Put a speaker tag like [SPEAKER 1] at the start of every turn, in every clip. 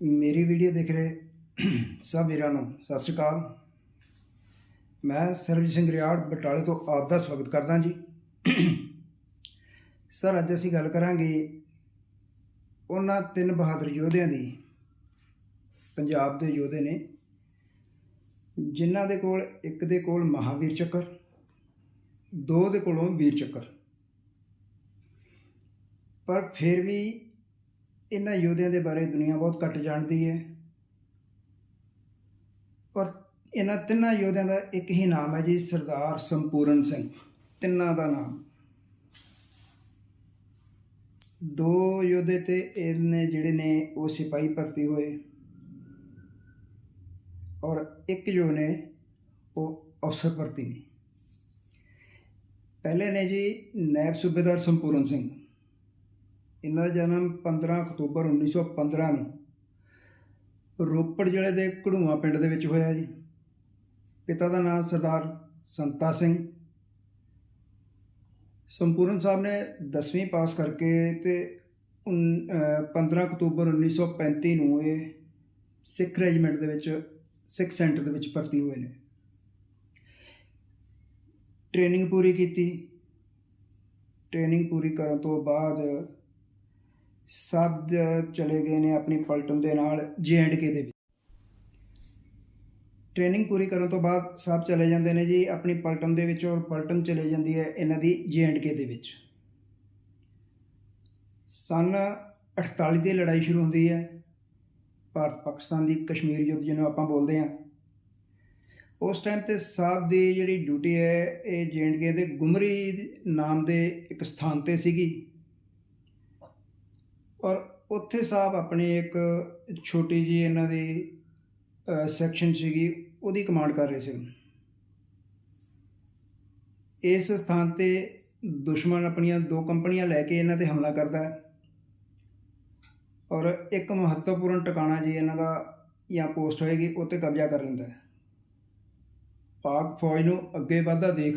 [SPEAKER 1] ਮੇਰੀ ਵੀਡੀਓ ਦੇਖ ਰਹੇ ਸਭ ਵੀਰਾਂ ਨੂੰ। ਸਤਿ ਸ਼੍ਰੀ ਅਕਾਲ। ਮੈਂ ਸਰਬਜੀਤ ਸਿੰਘ ਰਿਆੜ, ਬਟਾਲੇ ਤੋਂ ਆਪ ਦਾ ਸਵਾਗਤ ਕਰਦਾ ਜੀ। ਸਰ, ਅੱਜ ਅਸੀਂ ਗੱਲ ਕਰਾਂਗੇ ਉਹਨਾਂ ਤਿੰਨ ਬਹਾਦਰ ਯੋਧਿਆਂ ਦੀ, ਪੰਜਾਬ ਦੇ ਯੋਧੇ ਨੇ, ਜਿਨ੍ਹਾਂ ਦੇ ਕੋਲ ਇੱਕ ਦੇ ਕੋਲ ਮਹਾਵੀਰ ਚੱਕਰ, ਦੋ ਦੇ ਕੋਲੋਂ ਵੀਰ ਚੱਕਰ। ਪਰ ਫਿਰ ਵੀ ਇਹਨਾਂ ਯੋਧਿਆਂ ਦੇ ਬਾਰੇ ਦੁਨੀਆ ਬਹੁਤ ਘੱਟ ਜਾਣਦੀ ਹੈ। ਔਰ ਇਹਨਾਂ ਤਿੰਨਾਂ ਯੋਧਿਆਂ ਦਾ ਇੱਕ ਹੀ ਨਾਮ ਹੈ ਜੀ, ਸਰਦਾਰ ਸੰਪੂਰਨ ਸਿੰਘ। ਤਿੰਨਾਂ ਦਾ ਨਾਮ। ਦੋ ਯੋਧੇ ਤੇ ਇਹਨੇ ਜਿਹੜੇ ਨੇ ਉਹ ਸਿਪਾਹੀ ਭਰਤੀ ਹੋਏ। ਔਰ ਇੱਕ ਜੋ ਨੇ ਉਹ ਅਫਸਰ ਭਰਤੀ ਨੇ। ਪਹਿਲੇ ਨੇ ਜੀ ਨਾਇਬ ਸੂਬੇਦਾਰ ਸੰਪੂਰਨ ਸਿੰਘ। ਇਹਨਾਂ ਦਾ ਜਨਮ 15 ਅਕਤੂਬਰ 1915 ਨੂੰ ਰੋਪੜ ਜ਼ਿਲ੍ਹੇ ਦੇ ਘੜੂਆ ਪਿੰਡ ਦੇ ਵਿੱਚ ਹੋਇਆ ਜੀ। ਪਿਤਾ ਦਾ ਨਾਮ ਸਰਦਾਰ ਸੰਤਾ ਸਿੰਘ। ਸੰਪੂਰਨ ਸਾਹਿਬ ਨੇ 10ਵੀਂ ਪਾਸ ਕਰਕੇ ਤੇ ਉਨ- ਅਹ 15 ਅਕਤੂਬਰ 1935 ਨੂੰ ਇਹ ਸਿੱਖ ਰੈਜੀਮੈਂਟ ਦੇ ਵਿੱਚ, ਸਿੱਖ ਸੈਂਟਰ ਦੇ ਵਿੱਚ ਭਰਤੀ ਹੋਏ ਨੇ। ਟ੍ਰੇਨਿੰਗ ਪੂਰੀ ਕੀਤੀ। ਟ੍ਰੇਨਿੰਗ ਪੂਰੀ ਕਰਨ ਤੋਂ ਬਾਅਦ ਸਭ ਚਲੇ ਗਏ ਨੇ ਆਪਣੀ ਪਲਟਨ ਦੇ ਨਾਲ ਕੇ ਦੇ ਵਿੱਚ। ਟ੍ਰੇਨਿੰਗ ਪੂਰੀ ਕਰਨ ਤੋਂ ਬਾਅਦ ਸਭ ਚਲੇ ਜਾਂਦੇ ਨੇ ਜੀ ਆਪਣੀ ਪਲਟਨ ਦੇ ਵਿੱਚ ਔਰ ਪਲਟਨ ਚਲੇ ਜਾਂਦੀ ਹੈ ਇਹਨਾਂ ਦੀ ਕੇ ਦੇ ਵਿੱਚ। ਸਨ 48 ਦੀ ਲੜਾਈ ਸ਼ੁਰੂ ਹੁੰਦੀ ਹੈ। ਭਾਰਤ ਪਾਕਿਸਤਾਨ ਦੀ ਕਸ਼ਮੀਰ ਯੁੱਧ ਜਿਹਨੂੰ ਆਪਾਂ ਬੋਲਦੇ ਹਾਂ। ਉਸ ਟਾਈਮ ਤੇ ਸਾਹਿਬ ਦੀ ਜਿਹੜੀ ਡਿਊਟੀ ਹੈ, ਇਹ ਕੇ ਦੇ ਗੁਮਰੀ ਨਾਮ ਦੇ ਇੱਕ ਸਥਾਨ ਤੇ ਸੀਗੀ। ਔਰ ਉੱਥੇ ਸਾਹਿਬ ਆਪਣੀ ਇੱਕ ਛੋਟੀ ਜੀ ਇਹਨਾਂ ਦੀ ਸੈਕਸ਼ਨ ਸੀਗੀ, ਉਹਦੀ ਕਮਾਂਡ ਕਰ ਰਹੇ ਸੀ ਇਸ ਸਥਾਨ ਤੇ ਦੁਸ਼ਮਣ ਆਪਣੀਆਂ ਦੋ ਕੰਪਨੀਆਂ ਲੈ ਕੇ ਇਹਨਾਂ ਤੇ ਹਮਲਾ ਕਰਦਾ ਹੈ। ਔਰ ਇੱਕ ਮਹੱਤਵਪੂਰਨ ਟਿਕਾਣਾ ਜੀ ਇਹਨਾਂ ਦਾ ਜਾਂ ਪੋਸਟ ਹੋਏਗੀ, ਉਹ ਤੇ ਕਬਜ਼ਾ ਕਰ ਲੈਂਦਾ ਹੈ। ਪਾਕ ਫੌਜ ਨੂੰ ਅੱਗੇ ਵਧਦਾ ਦੇਖ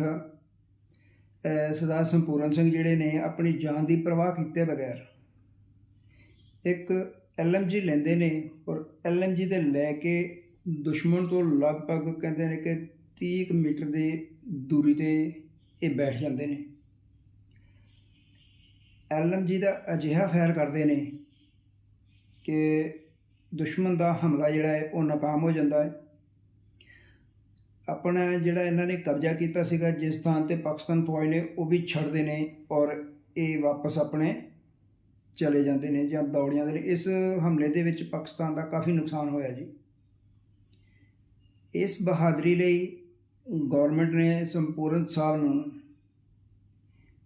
[SPEAKER 1] ਸਰਦਾਰ ਸੰਪੂਰਨ ਸਿੰਘ ਜਿਹੜੇ ਨੇ ਆਪਣੀ ਜਾਨ ਦੀ ਪਰਵਾਹ ਕੀਤੇ ਬਗੈਰ ਇੱਕ ਐਲਐਮਜੀ ਲੈਂਦੇ ਨੇ ਔਰ ਐਲਐਮਜੀ ਦੇ ਲੈ ਕੇ ਦੁਸ਼ਮਣ ਤੋਂ ਲਗਭਗ ਕਹਿੰਦੇ ਨੇ ਕਿ 30 ਕੁ ਮੀਟਰ ਦੀ ਦੂਰੀ ਤੇ ਇਹ ਬੈਠ ਜਾਂਦੇ ਨੇ। ਐਲਐਮਜੀ ਦਾ ਅਜਿਹਾ ਫਾਇਰ ਕਰਦੇ ਨੇ ਕਿ ਦੁਸ਼ਮਣ ਦਾ ਹਮਲਾ ਜਿਹੜਾ ਹੈ ਉਹ ਨਾਕਾਮ ਹੋ ਜਾਂਦਾ ਹੈ। ਆਪਣਾ ਜਿਹੜਾ ਇਹਨਾਂ ਨੇ ਕਬਜ਼ਾ ਕੀਤਾ ਸੀਗਾ, ਜਿਸ ਥਾਂ ਤੇ ਪਾਕਿਸਤਾਨ ਫੌਜ ਨੇ ਉਹ ਵੀ ਛੱਡਦੇ ਨੇ ਔਰ ਇਹ ਵਾਪਸ ਆਪਣੇ ਚਲੇ ਜਾਂਦੇ ਨੇ ਜਾਂ ਦੌੜ ਜਾਂਦੇ ਨੇ ਇਸ ਹਮਲੇ ਦੇ ਵਿੱਚ ਪਾਕਿਸਤਾਨ ਦਾ ਕਾਫੀ ਨੁਕਸਾਨ ਹੋਇਆ ਜੀ। ਇਸ ਬਹਾਦਰੀ ਲਈ ਗਵਰਨਮੈਂਟ ਨੇ ਸੰਪੂਰਨ ਸਾਹਿਬ ਨੂੰ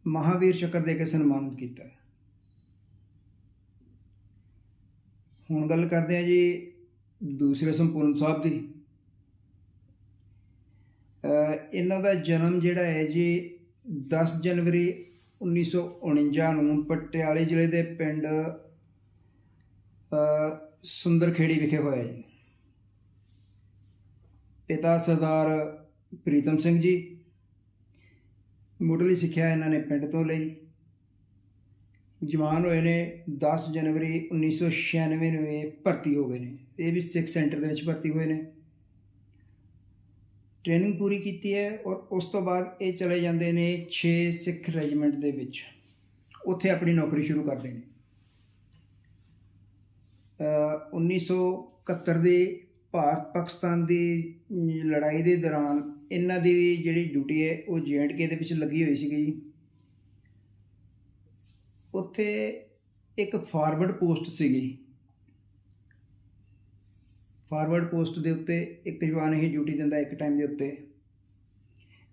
[SPEAKER 1] ਮਹਾਵੀਰ ਚੱਕਰ ਦੇ ਕੇ ਸਨਮਾਨਿਤ ਕੀਤਾ ਹੁਣ ਗੱਲ ਕਰਦੇ ਹਾਂ ਜੀ ਦੂਸਰੇ ਸੰਪੂਰਨ ਸਾਹਿਬ ਦੀ। ਇਹਨਾਂ ਦਾ ਜਨਮ ਜਿਹੜਾ ਹੈ ਜੀ 10 ਜਨਵਰੀ 1949 ਨੂੰ ਪਟਿਆਲੇ ਜ਼ਿਲ੍ਹੇ ਦੇ ਪਿੰਡ ਸੁੰਦਰਖੇੜੀ ਵਿਖੇ ਹੋਇਆ ਜੀ। ਪਿਤਾ ਸਰਦਾਰ ਪ੍ਰੀਤਮ ਸਿੰਘ ਜੀ, ਮੁੱਢਲੀ ਸਿੱਖਿਆ ਇਹਨਾਂ ਨੇ ਪਿੰਡ ਤੋਂ ਲਈ। ਜਵਾਨ ਹੋਏ ਨੇ 10 ਜਨਵਰੀ 1996 ਨੂੰ ਇਹ ਭਰਤੀ ਹੋ ਗਏ ਨੇ। ਇਹ ਵੀ ਸਿੱਖ ਸੈਂਟਰ ਦੇ ਵਿੱਚ ਭਰਤੀ ਹੋਏ ਨੇ। ਟ੍ਰੇਨਿੰਗ ਪੂਰੀ ਕੀਤੀ ਹੈ ਔਰ ਉਸ ਤੋਂ ਬਾਅਦ ਇਹ ਚਲੇ ਜਾਂਦੇ ਨੇ 6 ਸਿੱਖ ਰੈਜੀਮੈਂਟ ਦੇ ਵਿੱਚ। ਉੱਥੇ ਆਪਣੀ ਨੌਕਰੀ ਸ਼ੁਰੂ ਕਰਦੇ ਨੇ। ਅ 1971 ਦੇ ਭਾਰਤ ਪਾਕਿਸਤਾਨ ਦੀ ਲੜਾਈ ਦੇ ਦੌਰਾਨ ਇਹਨਾਂ ਦੀ ਜਿਹੜੀ ਡਿਊਟੀ ਹੈ ਉਹ ਕੇ ਦੇ ਵਿੱਚ ਲੱਗੀ ਹੋਈ ਸੀਗੀ ਜੀ। ਉੱਥੇ ਇੱਕ ਫਾਰਵਰਡ ਪੋਸਟ ਸੀਗੀ। ਫਾਰਵਰਡ ਪੋਸਟ ਦੇ ਉੱਤੇ ਇੱਕ ਜਵਾਨ ਹੀ ਡਿਊਟੀ ਦਿੰਦਾ ਇੱਕ ਟਾਈਮ ਦੇ ਉੱਤੇ।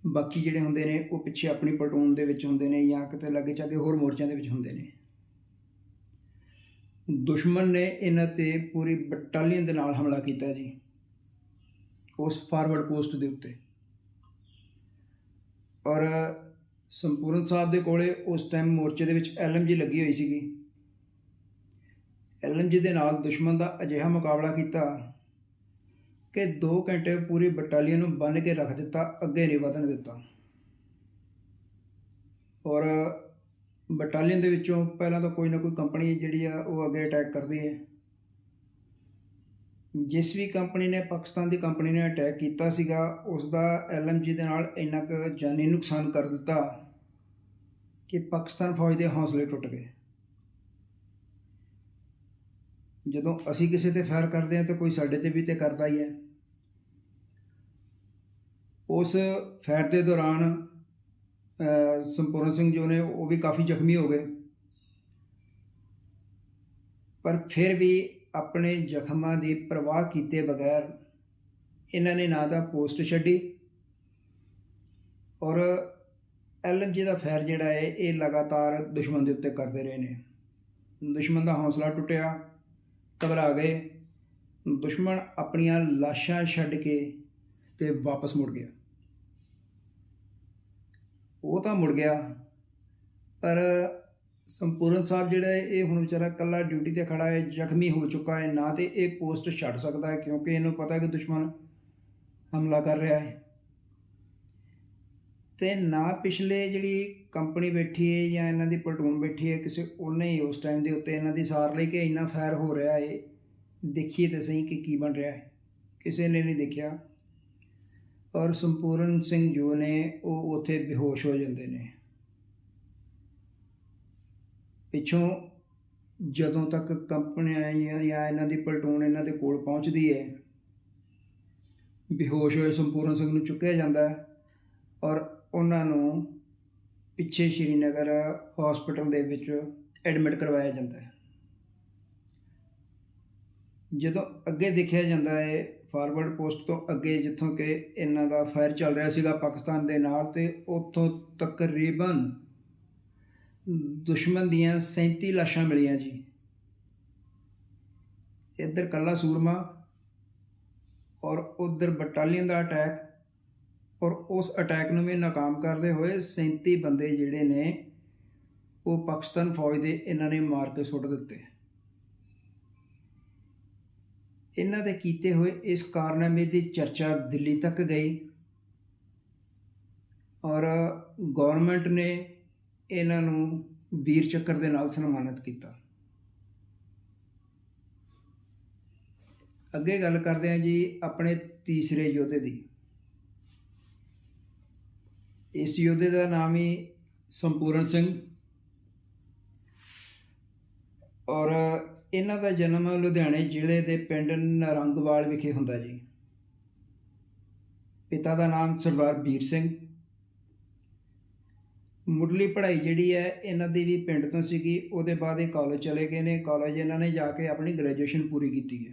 [SPEAKER 1] ਬਾਕੀ ਜਿਹੜੇ ਹੁੰਦੇ ਨੇ, ਉਹ ਪਿੱਛੇ ਆਪਣੀ ਪਲਟੂਨ ਦੇ ਵਿੱਚ ਹੁੰਦੇ ਨੇ ਜਾਂ ਕਿਤੇ ਲਾਗੇ ਚਾਗੇ ਹੋਰ ਮੋਰਚਿਆਂ ਦੇ ਵਿੱਚ ਹੁੰਦੇ ਨੇ। ਦੁਸ਼ਮਣ ਨੇ ਇਹਨਾਂ ਤੇ ਪੂਰੀ ਬਟਾਲੀਅਨ ਦੇ ਨਾਲ ਹਮਲਾ ਕੀਤਾ ਜੀ, ਉਸ ਫਾਰਵਰਡ ਪੋਸਟ ਦੇ ਉੱਤੇ। ਔਰ ਸੰਪੂਰਨ ਸਾਹਿਬ ਦੇ ਕੋਲੇ ਉਸ ਟਾਈਮ ਮੋਰਚੇ ਦੇ ਵਿੱਚ ਐਲਐਮਜੀ ਲੱਗੀ ਹੋਈ ਸੀਗੀ। ਐਲਐਮਜੀ ਦੇ ਨਾਲ ਦੁਸ਼ਮਣ ਦਾ ਅਜਿਹਾ ਮੁਕਾਬਲਾ ਕੀਤਾ ਕਿ 2 ਘੰਟੇ ਪੂਰੀ ਬਟਾਲੀਅਨ ਨੂੰ ਬੰਨ ਕੇ ਰੱਖ ਦਿੱਤਾ, ਅੱਗੇ ਨਹੀਂ ਵਧਣ ਦਿੱਤਾ। ਔਰ ਬਟਾਲੀਅਨ ਦੇ ਵਿੱਚੋਂ ਪਹਿਲਾਂ ਤਾਂ ਕੋਈ ਨਾ ਕੋਈ ਕੰਪਨੀ ਜਿਹੜੀ ਆ, ਉਹ ਅੱਗੇ ਅਟੈਕ ਕਰਦੀ ਹੈ। ਜਿਸ ਵੀ ਕੰਪਨੀ ਨੇ ਪਾਕਿਸਤਾਨ ਦੀ ਕੰਪਨੀ ਨੇ ਅਟੈਕ ਕੀਤਾ ਸੀਗਾ ਉਸ ਦਾ ਐਲਐਮਜੀ ਦੇ ਨਾਲ ਇੰਨਾ ਕੁ ਜਾਨੀ ਨੁਕਸਾਨ ਕਰ ਦਿੱਤਾ ਕਿ ਪਾਕਿਸਤਾਨ ਫੌਜ ਦੇ ਹੌਸਲੇ ਟੁੱਟ ਗਏ। ਜਦੋਂ ਅਸੀਂ ਕਿਸੇ ਤੇ ਫੈਰ ਕਰਦੇ ਹਾਂ ਤਾਂ ਕੋਈ ਸਾਡੇ ਤੇ ਵੀ ਤੇ ਕਰਦਾ ਹੀ ਹੈ। ਉਸ ਫੈਰ ਦੇ ਦੌਰਾਨ ਸੰਪੂਰਨ ਸਿੰਘ ਜੋ ਨੇ, ਉਹ ਵੀ ਕਾਫੀ ਜ਼ਖਮੀ ਹੋ ਗਏ। ਪਰ ਫਿਰ ਵੀ ਆਪਣੇ ਜ਼ਖਮਾਂ ਦੀ ਪਰਵਾਹ ਕੀਤੇ ਬਗੈਰ ਇਹਨਾਂ ਨੇ ਨਾ ਤਾਂ ਪੋਸਟ ਛੱਡੀ ਔਰ ਐਲਐਮਜੀ ਦਾ ਫੈਰ ਜਿਹੜਾ ਹੈ, ਇਹ ਲਗਾਤਾਰ ਦੁਸ਼ਮਣ ਦੇ ਉੱਤੇ ਕਰਦੇ ਰਹੇ ਨੇ। ਦੁਸ਼ਮਣ ਦਾ ਹੌਸਲਾ ਟੁੱਟਿਆ। ਘਬਰਾ ਗਏ। ਦੁਸ਼ਮਣ ਆਪਣੀਆਂ ਲਾਸ਼ਾਂ ਛੱਡ ਕੇ ਤੇ ਵਾਪਸ ਮੁੜ ਗਿਆ। ਉਹ ਤਾਂ ਮੁੜ ਗਿਆ, ਪਰ ਸੰਪੂਰਨ ਸਾਹਿਬ ਜਿਹੜਾ ਹੈ, ਇਹ ਹੁਣ ਵਿਚਾਰਾ ਕੱਲਾ ਡਿਊਟੀ ਤੇ ਖੜਾ ਹੈ, ਜ਼ਖਮੀ ਹੋ ਚੁੱਕਾ ਹੈ। ਨਾ ਤੇ ਇਹ ਪੋਸਟ ਛੱਡ ਸਕਦਾ ਹੈ, ਕਿਉਂਕਿ ਇਹਨੂੰ ਪਤਾ ਹੈ ਕਿ ਦੁਸ਼ਮਣ ਹਮਲਾ ਕਰ ਰਿਹਾ ਹੈ। ਤੇ ਨਾ ਪਿਛਲੇ ਜਿਹੜੀ ਕੰਪਨੀ ਬੈਠੀ ਹੈ ਜਾਂ ਇਹਨਾਂ ਦੀ ਪਲਟੂਨ ਬੈਠੀ ਹੈ ਕਿਸੇ, ਉਹਨੇ ਹੀ ਉਸ ਟਾਈਮ ਦੇ ਉੱਤੇ ਇਹਨਾਂ ਦੀ ਸਾਰ ਲਈ ਕਿ ਇੰਨਾ ਫਾਇਰ ਹੋ ਰਿਹਾ ਹੈ ਦੇਖੀਏ ਤੇ ਸਹੀ ਕਿ ਕੀ ਬਣ ਰਿਹਾ ਹੈ ਕਿਸੇ ਨੇ ਨਹੀਂ ਦੇਖਿਆ। ਔਰ ਸੰਪੂਰਨ ਸਿੰਘ ਜੋ ਨੇ, ਉਹ ਉੱਥੇ ਬੇਹੋਸ਼ ਹੋ ਜਾਂਦੇ ਨੇ। ਪਿੱਛੋਂ ਜਦੋਂ ਤੱਕ ਕੰਪਨੀਆਂ ਜਾਂ ਜਾਂ ਇਹਨਾਂ ਦੀ ਪਲਟੂਨ ਇਹਨਾਂ ਦੇ ਕੋਲ ਪਹੁੰਚਦੀ ਹੈ ਬੇਹੋਸ਼ ਹੋਏ ਸੰਪੂਰਨ ਸਿੰਘ ਨੂੰ ਚੁੱਕਿਆ ਜਾਂਦਾ ਹੈ। ਔਰ ਉਹਨਾਂ ਨੂੰ ਪਿੱਛੇ ਸ਼੍ਰੀਨਗਰ ਹਸਪੀਟਲ ਦੇ ਵਿੱਚ ਐਡਮਿਟ ਕਰਵਾਇਆ ਜਾਂਦਾ ਹੈ। ਜਦੋਂ ਅੱਗੇ ਦੇਖਿਆ ਜਾਂਦਾ ਹੈ ਫਾਰਵਰਡ ਪੋਸਟ ਤੋਂ ਅੱਗੇ ਜਿੱਥੋਂ ਕਿ ਇਹਨਾਂ ਦਾ ਫਾਇਰ ਚੱਲ ਰਿਹਾ ਸੀਗਾ ਪਾਕਿਸਤਾਨ ਦੇ ਨਾਲ ਤੇ ਉੱਥੋਂ ਤਕਰੀਬਨ ਦੁਸ਼ਮਣ ਦੀਆਂ 37 ਲਾਸ਼ਾਂ ਮਿਲੀਆਂ ਜੀ। ਇੱਧਰ ਕੱਲਾ ਸੂਰਮਾ ਔਰ ਉਧਰ ਬਟਾਲੀਅਨ ਦਾ ਅਟੈਕ ਔਰ ਉਸ ਅਟੈਕ ਨੂੰ ਵੀ ਨਾਕਾਮ ਕਰਦੇ ਹੋਏ 37 ਬੰਦੇ ਜਿਹੜੇ ਨੇ, ਉਹ ਪਾਕਿਸਤਾਨ ਫੌਜ ਦੇ ਇਹਨਾਂ ਨੇ ਮਾਰ ਕੇ ਸੁੱਟ ਦਿੱਤੇ। ਇਹਨਾਂ ਦੇ ਕੀਤੇ ਹੋਏ ਇਸ ਕਾਰਨਾਮੇ ਦੀ ਚਰਚਾ ਦਿੱਲੀ ਤੱਕ ਗਈ ਔਰ ਗਵਰਨਮੈਂਟ ਨੇ ਇਹਨਾਂ ਨੂੰ ਵੀਰ ਚੱਕਰ ਦੇ ਨਾਲ ਸਨਮਾਨਿਤ ਕੀਤਾ। ਅੱਗੇ ਗੱਲ ਕਰਦੇ ਹਾਂ ਜੀ ਆਪਣੇ ਤੀਸਰੇ ਯੋਧੇ ਦੀ। ਇਸ ਯੋਧੇ ਦਾ ਨਾਮ ਹੀ ਸੰਪੂਰਨ ਸਿੰਘ। ਔਰ ਇਹਨਾਂ ਦਾ ਜਨਮ ਲੁਧਿਆਣੇ ਜ਼ਿਲ੍ਹੇ ਦੇ ਪਿੰਡ ਨਰੰਗਵਾਲ ਵਿਖੇ ਹੁੰਦਾ ਜੀ। ਪਿਤਾ ਦਾ ਨਾਮ ਸਰਦਾਰ ਵੀਰ ਸਿੰਘ। ਮੁੱਢਲੀ ਪੜ੍ਹਾਈ ਜਿਹੜੀ ਹੈ, ਇਹਨਾਂ ਦੀ ਵੀ ਪਿੰਡ ਤੋਂ ਸੀਗੀ। ਉਹਦੇ ਬਾਅਦ ਇਹ ਕਾਲਜ ਚਲੇ ਗਏ ਨੇ। ਕਾਲਜ ਇਹਨਾਂ ਨੇ ਜਾ ਕੇ ਆਪਣੀ ਗ੍ਰੈਜੂਏਸ਼ਨ ਪੂਰੀ ਕੀਤੀ ਹੈ।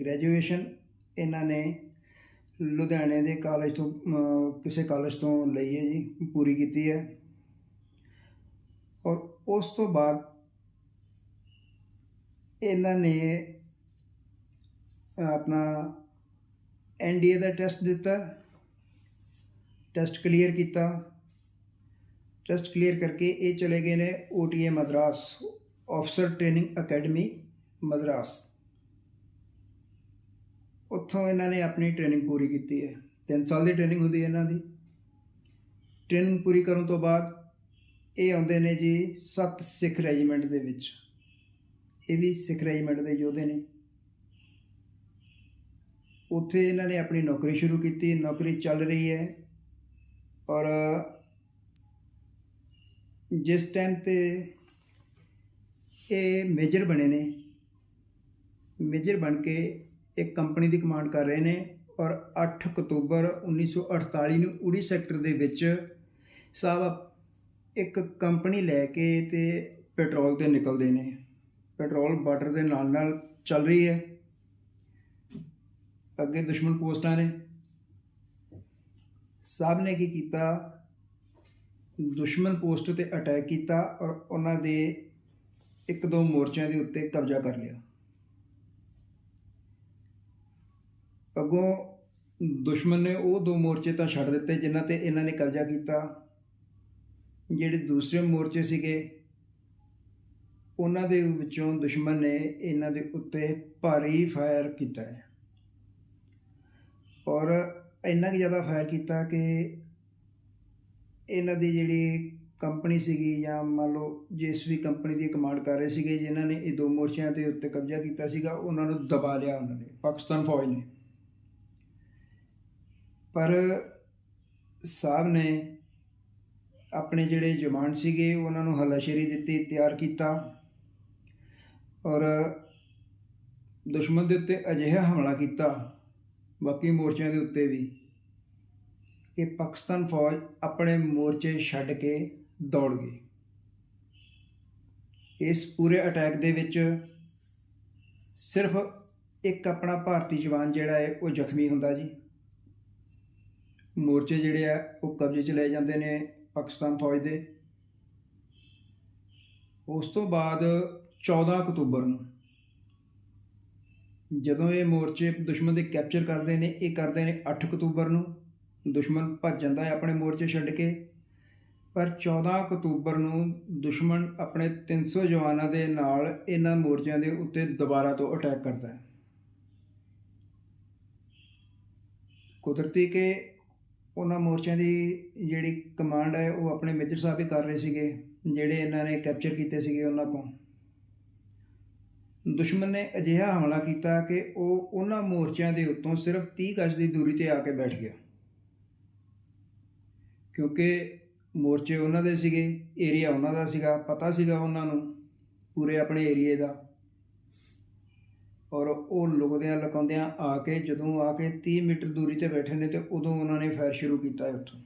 [SPEAKER 1] ਗ੍ਰੈਜੂਏਸ਼ਨ ਇਹਨਾਂ ਨੇ ਲੁਧਿਆਣੇ ਦੇ ਕਾਲਜ ਤੋਂ ਕਿਸੇ ਕਾਲਜ ਤੋਂ ਲਈ ਹੈ ਜੀ, ਪੂਰੀ ਕੀਤੀ ਹੈ। ਔਰ ਉਸ ਤੋਂ ਬਾਅਦ ਇਹਨਾਂ ਨੇ ਆਪਣਾ ਐਨਡੀਏ ਦਾ ਟੈਸਟ ਦਿੱਤਾ, ਟੈਸਟ ਕਲੀਅਰ ਕੀਤਾ। ਟੈਸਟ ਕਲੀਅਰ ਕਰਕੇ ਇਹ ਚਲੇ ਗਏ ਨੇ OTA Madras officer training academy Madras. ਉੱਥੋਂ ਇਹਨਾਂ ਨੇ ਆਪਣੀ ਟ੍ਰੇਨਿੰਗ ਪੂਰੀ ਕੀਤੀ ਹੈ। 3 ਸਾਲ ਦੀ ਟ੍ਰੇਨਿੰਗ ਹੁੰਦੀ ਹੈ ਇਹਨਾਂ ਦੀ। ਟ੍ਰੇਨਿੰਗ ਪੂਰੀ ਕਰਨ ਤੋਂ ਬਾਅਦ ਇਹ ਆਉਂਦੇ ਨੇ ਜੀ ਸੱਤ ਸਿੱਖ ਰੈਜੀਮੈਂਟ ਦੇ ਵਿੱਚ। ਇਹ ਵੀ ਸਿੱਖ ਰੈਜੀਮੈਂਟ ਦੇ ਯੋਧੇ ਨੇ। ਉੱਥੇ ਇਹਨਾਂ ਨੇ ਆਪਣੀ ਨੌਕਰੀ ਸ਼ੁਰੂ ਕੀਤੀ। ਨੌਕਰੀ ਚੱਲ ਰਹੀ ਹੈ ਔਰ ਜਿਸ ਟਾਈਮ ਤੇ ਇਹ ਮੇਜਰ ਬਣੇ ਨੇ ਮੇਜਰ ਬਣ ਕੇ ਇੱਕ ਕੰਪਨੀ ਦੀ ਕਮਾਂਡ ਕਰ ਰਹੇ ਨੇ ਔਰ 8 ਅਕਤੂਬਰ 1948 ਨੂੰ ਉੜੀ ਸੈਕਟਰ ਦੇ ਵਿੱਚ ਸਾਹਿਬ ਇੱਕ ਕੰਪਨੀ ਲੈ ਕੇ ਤੇ ਪੈਟਰੋਲ ਤੇ ਨਿਕਲਦੇ ਨੇ। ਪੈਟਰੋਲ ਬਾਰਡਰ ਦੇ ਨਾਲ ਨਾਲ ਚੱਲ ਰਹੀ ਹੈ। ਅੱਗੇ ਦੁਸ਼ਮਣ ਪੋਸਟਾਂ ਨੇ। ਸਾਹਿਬ ਨੇ ਕੀ ਕੀਤਾ? ਦੁਸ਼ਮਣ ਪੋਸਟ ਤੇ ਅਟੈਕ ਕੀਤਾ ਔਰ ਉਹਨਾਂ ਦੇ ਇੱਕ ਦੋ ਮੋਰਚਿਆਂ ਦੇ ਉੱਤੇ ਕਬਜ਼ਾ ਕਰ ਲਿਆ। ਅੱਗੋਂ ਦੁਸ਼ਮਣ ਨੇ ਉਹ ਦੋ ਮੋਰਚੇ ਤਾਂ ਛੱਡ ਦਿੱਤੇ ਜਿਨ੍ਹਾਂ ਤੇ ਇਹਨਾਂ ਨੇ ਕਬਜ਼ਾ ਕੀਤਾ। ਜਿਹੜੇ ਦੂਸਰੇ ਮੋਰਚੇ ਸੀਗੇ, ਉਹਨਾਂ ਦੇ ਵਿੱਚੋਂ ਦੁਸ਼ਮਣ ਨੇ ਇਹਨਾਂ ਦੇ ਉੱਤੇ ਭਾਰੀ ਫਾਇਰ ਕੀਤਾ ਹੈ। ਔਰ ਇੰਨਾ ਕਿ ਜ਼ਿਆਦਾ ਫਾਇਰ ਕੀਤਾ ਕਿ ਇਹਨਾਂ ਦੀ ਜਿਹੜੀ ਕੰਪਨੀ ਸੀਗੀ ਜਾਂ ਮੰਨ ਲਓ ਜਿਸ ਵੀ ਕੰਪਨੀ ਦੀ ਕਮਾਂਡ ਕਰ ਰਹੇ ਸੀਗੇ, ਜਿਨ੍ਹਾਂ ਨੇ ਇਹ ਦੋ ਮੋਰਚਿਆਂ ਦੇ ਉੱਤੇ ਕਬਜ਼ਾ ਕੀਤਾ ਸੀਗਾ, ਉਹਨਾਂ ਨੂੰ ਦਬਾ ਲਿਆ ਉਹਨਾਂ ਨੇ, ਪਾਕਿਸਤਾਨ ਫੌਜ ਨੇ। ਪਰ ਸਾਹਿਬ ਨੇ ਆਪਣੇ ਜਿਹੜੇ ਜਵਾਨ ਸੀਗੇ, ਉਹਨਾਂ ਨੂੰ ਹੱਲਾਸ਼ੇਰੀ ਦਿੱਤੀ, ਤਿਆਰ ਕੀਤਾ ਔਰ ਦੁਸ਼ਮਣ ਦੇ ਉੱਤੇ ਅਜਿਹਾ ਹਮਲਾ ਕੀਤਾ, ਬਾਕੀ ਮੋਰਚਿਆਂ ਦੇ ਉੱਤੇ ਵੀ, ਕਿ ਪਾਕਿਸਤਾਨ ਫੌਜ ਆਪਣੇ ਮੋਰਚੇ ਛੱਡ ਕੇ ਦੌੜ ਗਈ। ਇਸ ਪੂਰੇ ਅਟੈਕ ਦੇ ਵਿੱਚ ਸਿਰਫ ਇੱਕ ਆਪਣਾ ਭਾਰਤੀ ਜਵਾਨ ਜਿਹੜਾ ਹੈ, ਉਹ ਜ਼ਖਮੀ ਹੁੰਦਾ ਜੀ। ਮੋਰਚੇ ਜਿਹੜੇ ਆ, ਉਹ ਕਬਜ਼ੇ 'ਚ ਲਏ ਜਾਂਦੇ ਨੇ ਪਾਕਿਸਤਾਨ ਫੌਜ ਦੇ। ਉਸ ਤੋਂ ਬਾਅਦ 14 ਅਕਤੂਬਰ ਨੂੰ ਜਦੋਂ ਇਹ ਮੋਰਚੇ ਦੁਸ਼ਮਣ ਦੇ ਕੈਪਚਰ ਕਰਦੇ ਨੇ, ਇਹ ਕਰਦੇ ਨੇ 8 ਅਕਤੂਬਰ ਨੂੰ। ਦੁਸ਼ਮਣ ਭੱਜ ਜਾਂਦਾ ਹੈ ਆਪਣੇ ਮੋਰਚੇ ਛੱਡ ਕੇ। ਪਰ 14 ਅਕਤੂਬਰ ਨੂੰ ਦੁਸ਼ਮਣ ਆਪਣੇ 300 ਜਵਾਨਾਂ ਦੇ ਨਾਲ ਇਹਨਾਂ ਮੋਰਚਿਆਂ ਦੇ ਉੱਤੇ ਦੁਬਾਰਾ ਤੋਂ ਅਟੈਕ ਕਰਦਾ ਹੈ। ਕੁਦਰਤੀ ਕਿ ਉਹਨਾਂ ਮੋਰਚਿਆਂ ਦੀ ਜਿਹੜੀ ਕਮਾਂਡ ਹੈ, ਉਹ ਆਪਣੇ ਮੇਜਰ ਸਾਹਿਬ ਹੀ ਕਰ ਰਹੇ ਸੀਗੇ, ਜਿਹੜੇ ਇਹਨਾਂ ਨੇ ਕੈਪਚਰ ਕੀਤੇ ਸੀਗੇ ਉਹਨਾਂ ਕੋਲ। ਦੁਸ਼ਮਣ ਨੇ ਅਜਿਹਾ ਹਮਲਾ ਕੀਤਾ ਕਿ ਉਹ ਉਹਨਾਂ ਮੋਰਚਿਆਂ ਦੇ ਉੱਤੋਂ ਸਿਰਫ 30 ਗਜ ਦੀ ਦੂਰੀ ਤੇ ਆ ਕੇ ਬੈਠ ਗਿਆ। ਕਿਉਂਕਿ ਮੋਰਚੇ ਉਹਨਾਂ ਦੇ ਸੀਗੇ ਏਰੀਆ ਉਹਨਾਂ ਦਾ ਸੀਗਾ, ਪਤਾ ਸੀਗਾ ਉਹਨਾਂ ਨੂੰ, ਪੂਰੇ ਆਪਣੇ ਏਰੀਏ ਦਾ। ਔਰ ਉਹ ਲੁਕਦਿਆਂ ਲਕਾਉਂਦਿਆਂ ਆ ਕੇ ਜਦੋਂ ਆ ਕੇ 30 ਮੀਟਰ ਦੂਰੀ ਤੇ ਬੈਠੇ ਨੇ ਤੇ ਉਦੋਂ ਉਹਨਾਂ ਨੇ ਫਾਇਰ ਸ਼ੁਰੂ ਕੀਤਾ ਉੱਥੋਂ।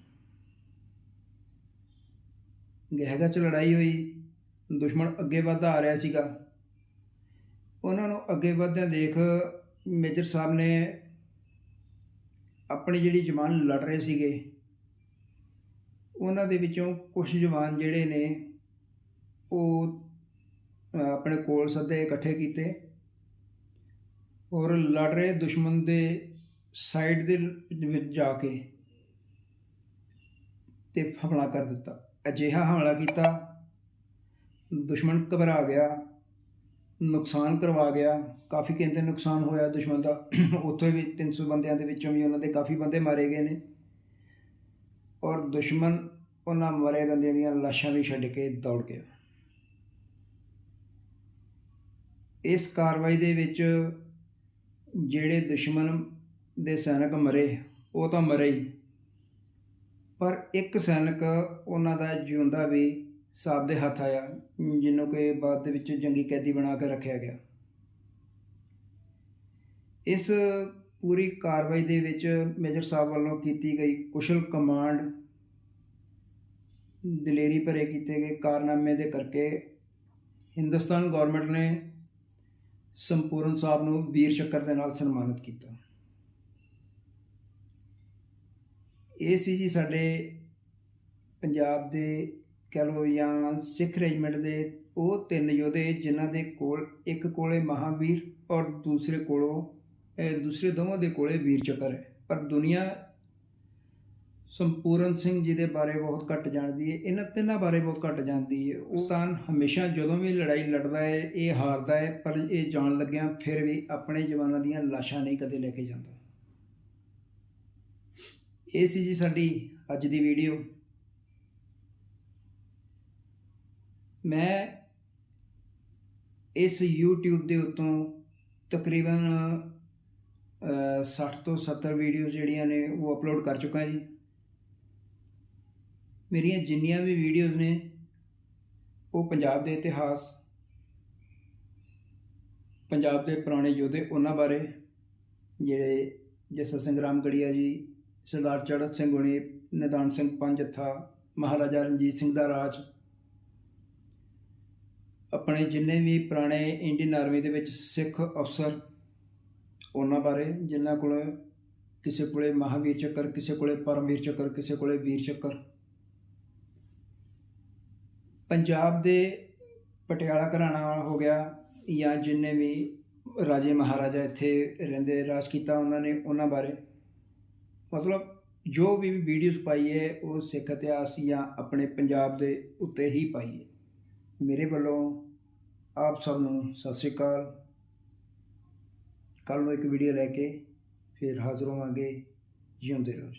[SPEAKER 1] ਗਹਿਗਾ ਚ ਲੜਾਈ ਹੋਈ, ਦੁਸ਼ਮਣ ਅੱਗੇ ਵੱਧਦਾ ਆ ਰਿਹਾ ਸੀਗਾ। ਉਹਨਾਂ ਨੂੰ ਅੱਗੇ ਵਧਦਿਆਂ ਦੇਖ ਮੇਜਰ ਸਾਹਿਬ ਨੇ ਆਪਣੀ ਜਿਹੜੀ ਜਵਾਨ ਲੜ ਰਹੇ ਸੀਗੇ, ਉਹਨਾਂ ਦੇ ਵਿੱਚੋਂ ਕੁਝ ਜਵਾਨ ਜਿਹੜੇ ਨੇ ਉਹ ਆਪਣੇ ਕੋਲ ਸੱਦੇ ਇਕੱਠੇ ਕੀਤੇ। ਔਰ ਲੜ ਰਹੇ ਦੁਸ਼ਮਣ ਦੇ ਸਾਈਡ ਦੇ ਵਿੱਚ ਜਾ ਕੇ ਤੇ ਹਮਲਾ ਕਰ ਦਿੱਤਾ। ਅਜਿਹਾ ਹਮਲਾ ਕੀਤਾ, ਦੁਸ਼ਮਣ ਘਬਰਾ ਗਿਆ, ਨੁਕਸਾਨ ਕਰਵਾ ਗਿਆ। ਕਾਫੀ ਕਹਿੰਦੇ ਨੁਕਸਾਨ ਹੋਇਆ ਦੁਸ਼ਮਣ ਦਾ। ਉੱਥੇ ਵੀ 300 ਬੰਦਿਆਂ ਦੇ ਵਿੱਚੋਂ ਵੀ ਉਹਨਾਂ ਦੇ ਕਾਫੀ ਬੰਦੇ ਮਾਰੇ ਗਏ ਨੇ। ਔਰ ਦੁਸ਼ਮਣ ਉਹਨਾਂ ਮਰੇ ਬੰਦਿਆਂ ਦੀਆਂ ਲਾਸ਼ਾਂ ਵੀ ਛੱਡ ਕੇ ਦੌੜ ਗਿਆ। ਇਸ ਕਾਰਵਾਈ ਦੇ ਵਿੱਚ ਜਿਹੜੇ ਦੁਸ਼ਮਣ ਦੇ ਸੈਨਿਕ ਮਰੇ, ਉਹ ਤਾਂ ਮਰੇ ਹੀ। ਪਰ ਇੱਕ ਸੈਨਿਕ ਉਹਨਾਂ ਦਾ ਜਿਉਂਦਾ ਵੀ ਸਾਹਿਬ ਦੇ ਹੱਥ ਆਇਆ, ਜਿਹਨੂੰ ਕਿ ਬਾਅਦ ਦੇ ਵਿੱਚ ਜੰਗੀ ਕੈਦੀ ਬਣਾ ਕੇ ਰੱਖਿਆ ਗਿਆ। ਇਸ ਪੂਰੀ ਕਾਰਵਾਈ ਦੇ ਵਿੱਚ ਮੇਜਰ ਸਾਹਿਬ ਵੱਲੋਂ ਕੀਤੀ ਗਈ ਕੁਸ਼ਲ ਕਮਾਂਡ ਦਲੇਰੀ ਭਰੇ ਕੀਤੇ ਗਏ ਕਾਰਨਾਮੇ ਦੇ ਕਰਕੇ ਹਿੰਦੁਸਤਾਨ ਗਵਰਨਮੈਂਟ ਨੇ ਸੰਪੂਰਨ ਸਾਹਿਬ ਨੂੰ ਵੀਰ ਚੱਕਰ ਦੇ ਨਾਲ ਸਨਮਾਨਿਤ ਕੀਤਾ। ਇਹ ਸੀ ਜੀ ਸਾਡੇ ਪੰਜਾਬ ਦੇ ਕਹਿ ਲਓ ਜਾਂ ਸਿੱਖ ਰੈਜੀਮੈਂਟ ਦੇ ਉਹ ਤਿੰਨ ਯੋਧੇ ਜਿਨ੍ਹਾਂ ਦੇ ਕੋਲ ਇੱਕ ਕੋਲੇ ਮਹਾਵੀਰ ਔਰ ਦੂਸਰੇ ਕੋਲੋਂ ਦੂਸਰੇ ਦੋਵਾਂ ਦੇ ਕੋਲੇ ਵੀਰ ਚੱਕਰ ਹੈ। ਪਰ ਦੁਨੀਆ ਸੰਪੂਰਨ ਸਿੰਘ ਜੀ ਦੇ ਬਾਰੇ ਬਹੁਤ ਘੱਟ ਜਾਣਦੀ ਹੈ। ਇਹਨਾਂ ਤਿੰਨਾਂ ਬਾਰੇ ਬਹੁਤ ਘੱਟ ਜਾਣਦੀ ਹੈ। ਉਹ ਤਾਂ ਹਮੇਸ਼ਾ ਜਦੋਂ ਵੀ ਲੜਾਈ ਲੜਦਾ ਹੈ ਇਹ ਹਾਰਦਾ ਹੈ ਪਰ ਇਹ ਜਾਣ ਲੱਗਿਆ ਫਿਰ ਵੀ ਆਪਣੇ ਜਵਾਨਾਂ ਦੀਆਂ ਲਾਸ਼ਾਂ ਨਹੀਂ ਕਦੇ ਲੈ ਕੇ ਜਾਂਦਾ। ਇਹ ਸੀ ਜੀ ਸਾਡੀ ਅੱਜ ਦੀ ਵੀਡੀਓ। ਮੈਂ ਇਸ YouTube ਦੇ ਉੱਤੋਂ ਤਕਰੀਬਨ ਅ, 60 ਤੋਂ 70 ਵੀਡੀਓ ਜਿਹੜੀਆਂ ਨੇ ਉਹ ਅਪਲੋਡ ਕਰ ਚੁੱਕਾ ਜੀ। ਮੇਰੀਆਂ ਜਿੰਨੀਆਂ ਵੀ ਵੀਡੀਓਜ਼ ਨੇ, ਉਹ ਪੰਜਾਬ ਦੇ ਇਤਿਹਾਸ, ਪੰਜਾਬ ਦੇ ਪੁਰਾਣੇ ਯੋਧੇ, ਉਹਨਾਂ ਬਾਰੇ ਜਿਹੜੇ ਜਸਾ ਸਿੰਘ ਰਾਮਗੜੀਆ ਜੀ, ਸਰਦਾਰ ਚੜਤ ਸਿੰਘ ਹੁਣੀ ਨਿਦਾਨ ਸਿੰਘ ਪੰਜਥਾ, ਮਹਾਰਾਜਾ ਰਣਜੀਤ ਸਿੰਘ ਦਾ ਰਾਜ, ਆਪਣੇ ਜਿੰਨੇ ਵੀ ਪੁਰਾਣੇ ਇੰਡੀਅਨ ਆਰਮੀ ਦੇ ਵਿੱਚ ਸਿੱਖ ਅਫਸਰ, ਉਹਨਾਂ ਬਾਰੇ, ਜਿਨ੍ਹਾਂ ਕੋਲ ਕਿਸੇ ਕੋਲੇ ਮਹਾਵੀਰ ਚੱਕਰ, ਕਿਸੇ ਕੋਲੇ ਪਰਮਵੀਰ ਚੱਕਰ, ਕਿਸੇ ਕੋਲੇ ਵੀਰ ਚੱਕਰ ਪੰਜਾਬ ਦੇ ਪਟਿਆਲਾ ਘਰਾਣਾ ਹੋ ਗਿਆ ਜਾਂ ਜਿੰਨੇ ਵੀ ਰਾਜੇ ਮਹਾਰਾਜਾ ਇੱਥੇ ਰਹਿੰਦੇ, ਰਾਜ ਕੀਤਾ ਉਹਨਾਂ ਨੇ ਉਹਨਾਂ ਬਾਰੇ। ਮਤਲਬ ਜੋ ਵੀ ਵੀਡੀਓਜ਼ ਪਾਈਏ, ਉਹ ਸਿੱਖ ਇਤਿਹਾਸ ਜਾਂ ਆਪਣੇ ਪੰਜਾਬ ਦੇ ਉੱਤੇ ਹੀ ਪਾਈਏ। ਮੇਰੇ ਵੱਲੋਂ ਆਪ ਸਭ ਨੂੰ ਸਤਿ ਸ਼੍ਰੀ ਅਕਾਲ। ਕੱਲ ਨੂੰ ਇੱਕ ਵੀਡੀਓ ਲੈ ਕੇ ਫਿਰ ਹਾਜ਼ਰ ਹੋਵਾਂਗੇ। ਜਿਉਂਦੇ ਰਹੋ